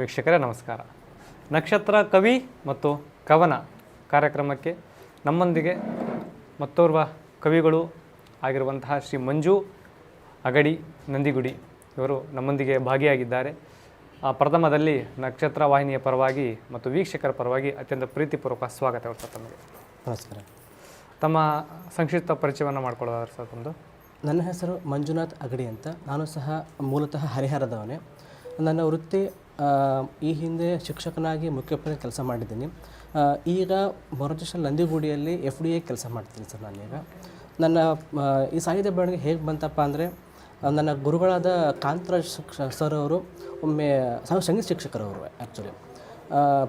ವೀಕ್ಷಕರೇ ನಮಸ್ಕಾರ. ನಕ್ಷತ್ರ ಕವಿ ಮತ್ತು ಕವನ ಕಾರ್ಯಕ್ರಮಕ್ಕೆ ನಮ್ಮೊಂದಿಗೆ ಮತ್ತೋರ್ವ ಕವಿಗಳು ಆಗಿರುವಂತಹ ಶ್ರೀ ಮಂಜು ಅಗಡಿ ನಂದಿಗುಡಿ ಇವರು ನಮ್ಮೊಂದಿಗೆ ಭಾಗಿಯಾಗಿದ್ದಾರೆ. ಆ, ಪ್ರಥಮದಲ್ಲಿ ನಕ್ಷತ್ರ ವಾಹಿನಿಯ ಪರವಾಗಿ ಮತ್ತು ವೀಕ್ಷಕರ ಪರವಾಗಿ ಅತ್ಯಂತ ಪ್ರೀತಿಪೂರ್ವಕ ಸ್ವಾಗತ ಸರ್ ತಮಗೆ. ನಮಸ್ಕಾರ. ತಮ್ಮ ಸಂಕ್ಷಿಪ್ತ ಪರಿಚಯವನ್ನು ಮಾಡ್ಕೊಳ್ಳೋದಾದ್ರೆ ಸರ್ ತಮ್ಮದು ನನ್ನ ಹೆಸರು ಮಂಜುನಾಥ್ ಅಗಡಿ ಅಂತ. ನಾನು ಸಹ ಮೂಲತಃ ಹರಿಹರದವನೇ. ನನ್ನ ವೃತ್ತಿ ಈ ಹಿಂದೆ ಶಿಕ್ಷಕನಾಗಿ ಮುಖ್ಯೋಪಾಧ್ಯಾಯ ಕೆಲಸ ಮಾಡಿದ್ದೀನಿ. ಈಗ ಮೊರಜೇಶ್ವರ ನಂದಿಗುಡಿಯಲ್ಲಿ ಎಫ್ ಡಿ ಎ ಕೆಲಸ ಮಾಡ್ತೀನಿ ಸರ್ ನಾನೀಗ ನನ್ನ ಈ ಸಾಹಿತ್ಯ ಬೆಳವಣಿಗೆ ಹೇಗೆ ಬಂತಪ್ಪ ಅಂದರೆ, ನನ್ನ ಗುರುಗಳಾದ ಕಾಂತರಾಜ್ ಸರ್ ಅವರು, ಒಮ್ಮೆ ಸಂಗೀತ ಶಿಕ್ಷಕರವರು ಆ್ಯಕ್ಚುಲಿ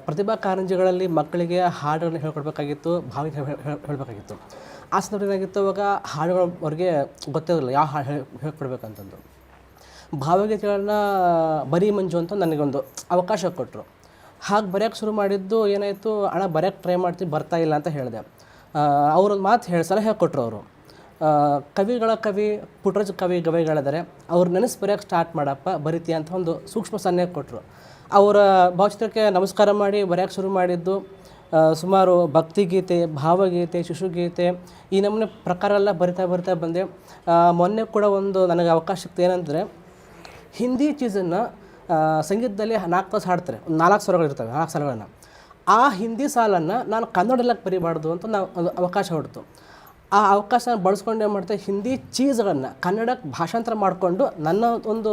ಪ್ರತಿಭಾ ಕಾರಂಜಿಗಳಲ್ಲಿ ಮಕ್ಕಳಿಗೆ ಹಾಡುಗಳನ್ನ ಹೇಳ್ಕೊಡ್ಬೇಕಾಗಿತ್ತು, ಭಾವನೆ ಹೇಳಬೇಕಾಗಿತ್ತು. ಆ ಸಂದರ್ಭ ಏನಾಗಿತ್ತು ಅವಾಗ ಹಾಡುಗಳು ಅವ್ರಿಗೆ ಗೊತ್ತಿರಲಿಲ್ಲ ಯಾವ ಹಾಡು ಹೇಳಿ ಹೇಳ್ಕೊಡ್ಬೇಕಂತಂದು ಭಾವಗೀತೆಗಳನ್ನ ಬರೀ ಮಂಜು ಅಂತ ನನಗೊಂದು ಅವಕಾಶ ಕೊಟ್ಟರು ಹಾಗೆ ಬರೆಯೋಕ್ಕೆ ಶುರು ಮಾಡಿದ್ದು ಏನಾಯಿತು ಹಣ ಬರೆಯೋಕ್ಕೆ ಟ್ರೈ ಮಾಡ್ತೀವಿ ಬರ್ತಾ ಇಲ್ಲ ಅಂತ ಹೇಳಿದೆ. ಅವರೊಂದು ಮಾತು ಹೇಳಿ, ಸಲಹೆ ಕೊಟ್ಟರು ಅವರು. ಕವಿಗಳ ಕವಿ, ಪುಟ್ರಜ ಕವಿ ಗವಿಗಳಿದ್ದಾರೆ ಅವ್ರು ನೆನೆಸಿ ಬರೆಯೋಕ್ಕೆ ಸ್ಟಾರ್ಟ್ ಮಾಡಪ್ಪ ಬರಿತೀಯ ಅಂತ ಒಂದು ಸೂಕ್ಷ್ಮ ಸನ್ನೆ ಕೊಟ್ಟರು ಅವರ ಭಾವಚಿತ್ರಕ್ಕೆ ನಮಸ್ಕಾರ ಮಾಡಿ ಬರೆಯೋಕ್ಕೆ ಶುರು ಮಾಡಿದ್ದು ಸುಮಾರು ಭಕ್ತಿಗೀತೆ, ಭಾವಗೀತೆ, ಶಿಶುಗೀತೆ, ಈ ನಮೂನೆ ಪ್ರಕಾರ ಎಲ್ಲ ಬರಿತಾ ಬರಿತಾ ಬಂದೆ. ಮೊನ್ನೆ ಕೂಡ ಒಂದು ನನಗೆ ಅವಕಾಶ ಸಿಕ್ತು ಏನಂದರೆ ಹಿಂದಿ ಚೀಸನ್ನು ಸಂಗೀತದಲ್ಲಿ ನಾಲ್ಕು ತಾಸು ಹಾಡ್ತಾರೆ. ಒಂದು ನಾಲ್ಕು ಸ್ವರಗಳಿರ್ತವೆ ನಾಲ್ಕು ಸ್ವರಗಳನ್ನು ಆ ಹಿಂದಿ ಸಾಲನ್ನು ನಾನು ಕನ್ನಡಕ್ಕೆ ಬರಿಬಾರ್ದು ಅಂತ ನಾವು ಒಂದು ಅವಕಾಶ ಹೊಡ್ತು ಆ ಅವಕಾಶ ಬಳಸ್ಕೊಂಡು ಏನು ಮಾಡ್ತೇವೆ ಹಿಂದಿ ಚೀಸ್ಗಳನ್ನು ಕನ್ನಡಕ್ಕೆ ಭಾಷಾಂತರ ಮಾಡಿಕೊಂಡು ನನ್ನ ಒಂದು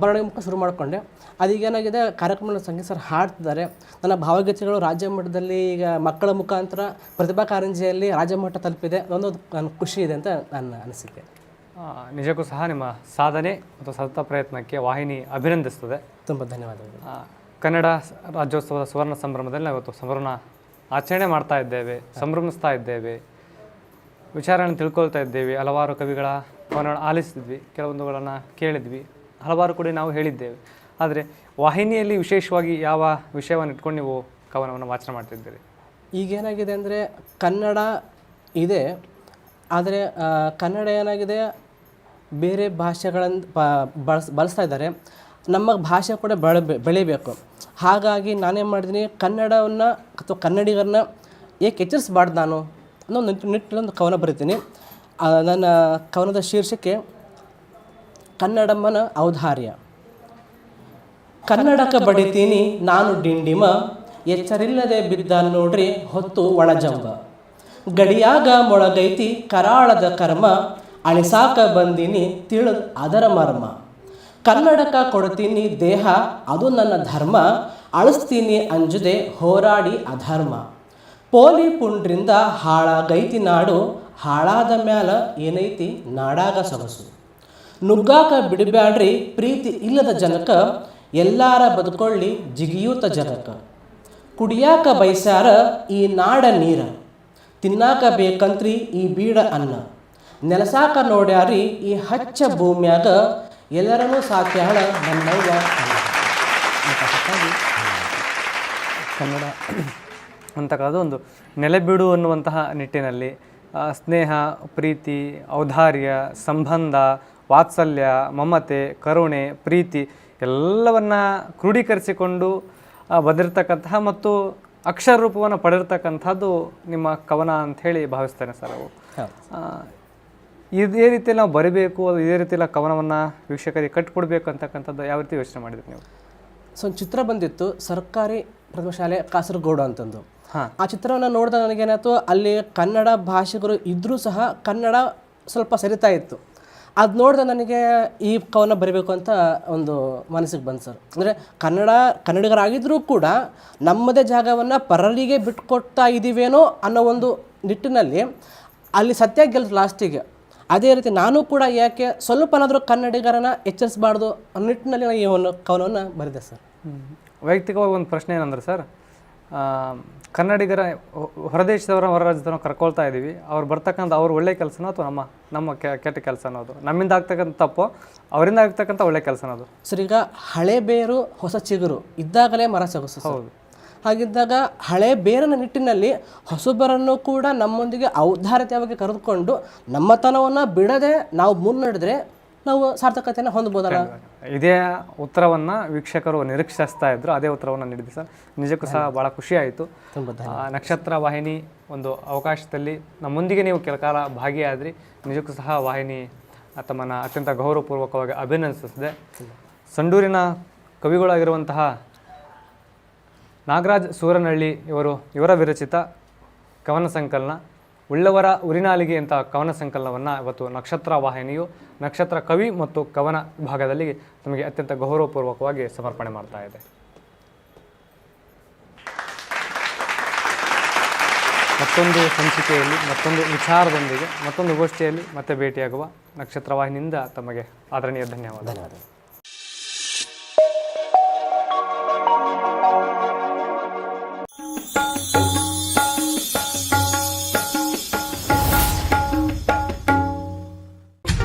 ಬರವಣಿಗೆ ಮುಖ ಶುರು ಮಾಡಿಕೊಂಡೆ. ಅದೀಗೇನಾಗಿದೆ ಕಾರ್ಯಕ್ರಮ ಸಂಗೀತ ಸರ್ ಹಾಡ್ತಿದ್ದಾರೆ. ನನ್ನ ಭಾವಗೀತೆಗಳು ರಾಜ್ಯ ಮಟ್ಟದಲ್ಲಿ ಈಗ ಮಕ್ಕಳ ಮುಖಾಂತರ ಪ್ರತಿಭಾ ಕಾರಂಜಿಯಲ್ಲಿ ರಾಜ್ಯ ಮಟ್ಟ ತಲುಪಿದೆ. ಅದೊಂದು ನನ್ನ ಖುಷಿ ಇದೆ ಅಂತ ನನ್ನ ಅನಿಸಿಕೆ. ಆ, ನಿಜಕ್ಕೂ ಸಹ ನಿಮ್ಮ ಸಾಧನೆ ಮತ್ತು ಸತತ ಪ್ರಯತ್ನಕ್ಕೆ ವಾಹಿನಿ ಅಭಿನಂದಿಸ್ತದೆ. ತುಂಬ ಧನ್ಯವಾದಗಳು. ಕನ್ನಡ ರಾಜ್ಯೋತ್ಸವದ ಸುವರ್ಣ ಸಂಭ್ರಮದಲ್ಲಿ ನಾವು ಇವತ್ತು ಸಂಭ್ರಮ ಆಚರಣೆ ಮಾಡ್ತಾ ಇದ್ದೇವೆ ಸಂಭ್ರಮಿಸ್ತಾ ಇದ್ದೇವೆ ವಿಚಾರಗಳನ್ನು ತಿಳ್ಕೊಳ್ತಾ ಇದ್ದೇವೆ ಹಲವಾರು ಕವಿಗಳ ಕವನಗಳನ್ನು ಆಲಿಸಿದ್ವಿ ಕೆಲವೊಂದುಗಳನ್ನು ಕೇಳಿದ್ವಿ ಹಲವಾರು ಕೂಡ ನಾವು ಹೇಳಿದ್ದೇವೆ. ಆದರೆ ವಾಹಿನಿಯಲ್ಲಿ ವಿಶೇಷವಾಗಿ ಯಾವ ವಿಷಯವನ್ನು ಇಟ್ಕೊಂಡು ನೀವು ಕವನವನ್ನು ವಾಚನ ಮಾಡ್ತಿದ್ದೀರಿ ಈಗೇನಾಗಿದೆ ಅಂದರೆ ಕನ್ನಡ ಇದೆ ಆದರೆ ಕನ್ನಡ ಏನಾಗಿದೆ ಬೇರೆ ಭಾಷೆಗಳನ್ನು ಬಳಸ್, ಬಳಸ್ತಾ ಇದ್ದಾರೆ. ನಮ್ಮ ಭಾಷೆ ಕೂಡ ಬೆಳೆ, ಬೆಳಿಬೇಕು. ಹಾಗಾಗಿ ನಾನೇನು ಮಾಡಿದ್ದೀನಿ, ಕನ್ನಡವನ್ನು ಅಥವಾ ಕನ್ನಡಿಗರನ್ನ ಏಕೆ ಎಚ್ಚರಿಸಬಾರ್ದು ನಾನು ಅನ್ನೋ ಒಂದು ನಿಟ್ಟಿನೊಂದು ಕವನ ಬರಿತೀನಿ. ನನ್ನ ಕವನದ ಶೀರ್ಷಿಕೆ, ಕನ್ನಡಮ್ಮನ ಔದಾರ್ಯ. ಕನ್ನಡಕ ಬಡಿತೀನಿ ನಾನು ಡಿಂಡಿಮ, ಎಚ್ಚರಿಲ್ಲದೆ ಬಿದ್ದ ನೋಡ್ರಿ ಹೊತ್ತು ಒಣಜಂಬ. ಗಡಿಯಾಗ ಮೊಳಗೈತಿ ಕರಾಳದ ಕರ್ಮ ಅಳಿಸಾಕ ಬಂದಿನಿ ತಿಳಿದ್ ಅದರ ಮರ್ಮ. ಕನ್ನಡಕ ಕೊಡ್ತೀನಿ ದೇಹ, ಅದು ನನ್ನ ಧರ್ಮ, ಅಳಿಸ್ತೀನಿ ಅಂಜದೆ ಹೋರಾಡಿ ಅಧರ್ಮ. ಪೋಲಿ ಪುಂಡ್ರಿಂದ ಹಾಳಾಗೈತಿ ನಾಡು, ಹಾಳಾದ ಮ್ಯಾಲ ಏನೈತಿ ನಾಡಾಗ ಸೊಗಸು. ನುಗ್ಗಾಕ ಬಿಡಬ್ಯಾಡ್ರಿ ಪ್ರೀತಿ ಇಲ್ಲದ ಜನಕ, ಎಲ್ಲಾರ ಬದುಕೊಳ್ಳಿ ಜಿಗಿಯೂತ ಜನಕ. ಕುಡಿಯಾಕ ಬಯಸ್ಯಾರ ಈ ನಾಡ ನೀರ, ತಿನ್ನಾಕ ಬೇಕಂತ್ರಿ ಈ ಬೀಡ ಅನ್ನ. ನೆಲಸಾಕ ನೋಡ್ಯಾರಿ ಈ ಹಚ್ಚ ಭೂಮಿಯಾಗ ಎಲ್ಲರನ್ನೂ ಸಾಕ್ಯಾಳ ನನ್ನವ್ವ. ಹಾಗಾಗಿ ಕನ್ನಡ ಅಂತಕ್ಕಂಥದ್ದು ಒಂದು ನೆಲೆಬಿಡು ಅನ್ನುವಂತಹ ನಿಟ್ಟಿನಲ್ಲಿ ಸ್ನೇಹ ಪ್ರೀತಿ ಔದಾರ್ಯ ಸಂಬಂಧ ವಾತ್ಸಲ್ಯ ಮಮತೆ ಕರುಣೆ ಪ್ರೀತಿ ಎಲ್ಲವನ್ನು ಕ್ರೋಢೀಕರಿಸಿಕೊಂಡು ಬಂದಿರತಕ್ಕಂತಹ ಮತ್ತು ಅಕ್ಷರ ರೂಪವನ್ನು ಪಡೆದಿರ್ತಕ್ಕಂಥದ್ದು ನಿಮ್ಮ ಕವನ ಅಂಥೇಳಿ ಭಾವಿಸ್ತೇನೆ ಸರ್ ಅವು. ಇದೇ ರೀತಿಯಲ್ಲಿ ನಾವು ಬರಿಬೇಕು ಅದು ಇದೇ ರೀತಿಯಲ್ಲಿ ಕವನವನ್ನು ವೀಕ್ಷಕರಿಗೆ ಕಟ್ಕೊಡ್ಬೇಕು ಅಂತಕ್ಕಂಥದ್ದು ಯಾವ ರೀತಿ ಯೋಚನೆ ಮಾಡಿದ್ರಿ ನೀವು? ಸೊ ಒಂದು ಚಿತ್ರ ಬಂದಿತ್ತು ಸರ್ಕಾರಿ ಪ್ರಥಮ ಶಾಲೆ ಕಾಸರಗೋಡು ಅಂತಂದು. ಹಾಂ. ಆ ಚಿತ್ರವನ್ನು ನೋಡಿದಾಗ ನನಗೇನಾಯ್ತು ಅಲ್ಲಿ ಕನ್ನಡ ಭಾಷಿಗರು ಇದ್ದರೂ ಸಹ ಕನ್ನಡ ಸ್ವಲ್ಪ ಸರಿತಾ ಇತ್ತು. ಅದು ನೋಡಿದ ನನಗೆ ಈ ಕವನ ಬರೀಬೇಕು ಅಂತ ಒಂದು ಮನಸ್ಸಿಗೆ ಬಂತು ಸರ್. ಅಂದರೆ ಕನ್ನಡ ಕನ್ನಡಿಗರಾಗಿದ್ದರೂ ಕೂಡ ನಮ್ಮದೇ ಜಾಗವನ್ನು ಪರರಿಗೆ ಬಿಟ್ಕೊಡ್ತಾ ಇದ್ದೀವೇನೋ ಅನ್ನೋ ಒಂದು ನಿಟ್ಟಿನಲ್ಲಿ ಅಲ್ಲಿ ಸತ್ಯ ಗೆಲ್ತು ಲಾಸ್ಟಿಗೆ. ಅದೇ ರೀತಿ ನಾನು ಕೂಡ ಯಾಕೆ ಸ್ವಲ್ಪನಾದರೂ ಕನ್ನಡಿಗರನ್ನ ಎಚ್ಚರಿಸಬಾರ್ದು ಅನ್ನೋ ನಿಟ್ಟಿನಲ್ಲಿ ನಾನು ಈ ಒಂದು ಕವನವನ್ನು ಬರೆದೆ ಸರ್. ವೈಯಕ್ತಿಕವಾಗಿ ಒಂದು ಪ್ರಶ್ನೆ ಏನಂದ್ರೆ ಸರ್ ಕನ್ನಡಿಗರ ಹೊರದೇಶದವರ ಹೊರ ರಾಜ್ಯದವ್ರನ್ನ ಕರ್ಕೊಳ್ತಾ ಇದ್ದೀವಿ ಅವ್ರು ಬರ್ತಕ್ಕಂಥ ಅವ್ರ ಒಳ್ಳೆ ಕೆಲಸನೋ ಅಥವಾ ನಮ್ಮ ನಮ್ಮ ಕೆ- ಕೆಟ್ಟ ಕೆಲಸ ಅನ್ನೋದು ನಮ್ಮಿಂದ ಆಗ್ತಕ್ಕಂಥ ತಪ್ಪು ಅವರಿಂದ ಆಗ್ತಕ್ಕಂಥ ಒಳ್ಳೆ ಕೆಲಸ ಅನ್ನೋದು ಸರ್ ಈಗ ಹಳೆ ಬೇರು ಹೊಸ ಚಿಗುರು ಇದ್ದಾಗಲೇ ಮರ ಸೊಗಸು. ಹೌದು. ಹಾಗಿದ್ದಾಗ ಹಳೆ ಬೇರಿನ ನಿಟ್ಟಿನಲ್ಲಿ ಹೊಸಬರನ್ನು ಕೂಡ ನಮ್ಮೊಂದಿಗೆ ಔದಾರ್ಯತೆಯಾಗಿ ಕರೆದುಕೊಂಡು ನಮ್ಮತನವನ್ನು ಬಿಡದೆ ನಾವು ಮುನ್ನಡೆದ್ರೆ ನಾವು ಸಾರ್ಥಕತೆಯನ್ನು ಹೊಂದಬಹುದಲ್ಲ? ಇದೇ ಉತ್ತರವನ್ನು ವೀಕ್ಷಕರು ನಿರೀಕ್ಷಿಸ್ತಾ ಇದ್ರು ಅದೇ ಉತ್ತರವನ್ನು ನೀಡಿದೆ ಸರ್. ನಿಜಕ್ಕೂ ಸಹ ಭಾಳ ಖುಷಿ ಆಯಿತು. ತುಂಬ ಆ, ನಕ್ಷತ್ರ ವಾಹಿನಿ ಒಂದು ಅವಕಾಶದಲ್ಲಿ ನಮ್ಮೊಂದಿಗೆ ನೀವು ಕೆಲ ಕಾಲ ಭಾಗಿಯಾದ್ರಿ. ನಿಜಕ್ಕೂ ಸಹ ವಾಹಿನಿ ತಮ್ಮನ್ನು ಅತ್ಯಂತ ಗೌರವಪೂರ್ವಕವಾಗಿ ಅಭಿನಂದಿಸಿದೆ ಸಂಡೂರಿನ ಕವಿಗಳಾಗಿರುವಂತಹ ನಾಗರಾಜ್ ಸೂರನಹಳ್ಳಿ ಇವರು, ಇವರ ವಿರಚಿತ ಕವನ ಸಂಕಲನ, ಉಳ್ಳವರ ಉರಿನಾಲಿಗೆ ಅಂತ ಕವನ ಸಂಕಲನವನ್ನು ಇವತ್ತು ನಕ್ಷತ್ರ ವಾಹಿನಿಯು, ನಕ್ಷತ್ರ ಕವಿ ಮತ್ತು ಕವನ ವಿಭಾಗದಲ್ಲಿ ನಮಗೆ ಅತ್ಯಂತ ಗೌರವಪೂರ್ವಕವಾಗಿ ಸಮರ್ಪಣೆ ಮಾಡ್ತಾ ಇದೆ. ಮತ್ತೊಂದು ಸಂಚಿಕೆಯಲ್ಲಿ, ಮತ್ತೊಂದು ವಿಚಾರದೊಂದಿಗೆ, ಮತ್ತೊಂದು ಗೋಷ್ಠಿಯಲ್ಲಿ ಮತ್ತೆ ಭೇಟಿಯಾಗುವ ನಕ್ಷತ್ರ ವಾಹಿನಿಯಿಂದ ತಮಗೆ ಆದರಣೀಯ ಧನ್ಯವಾದ ಧನ್ಯವಾದ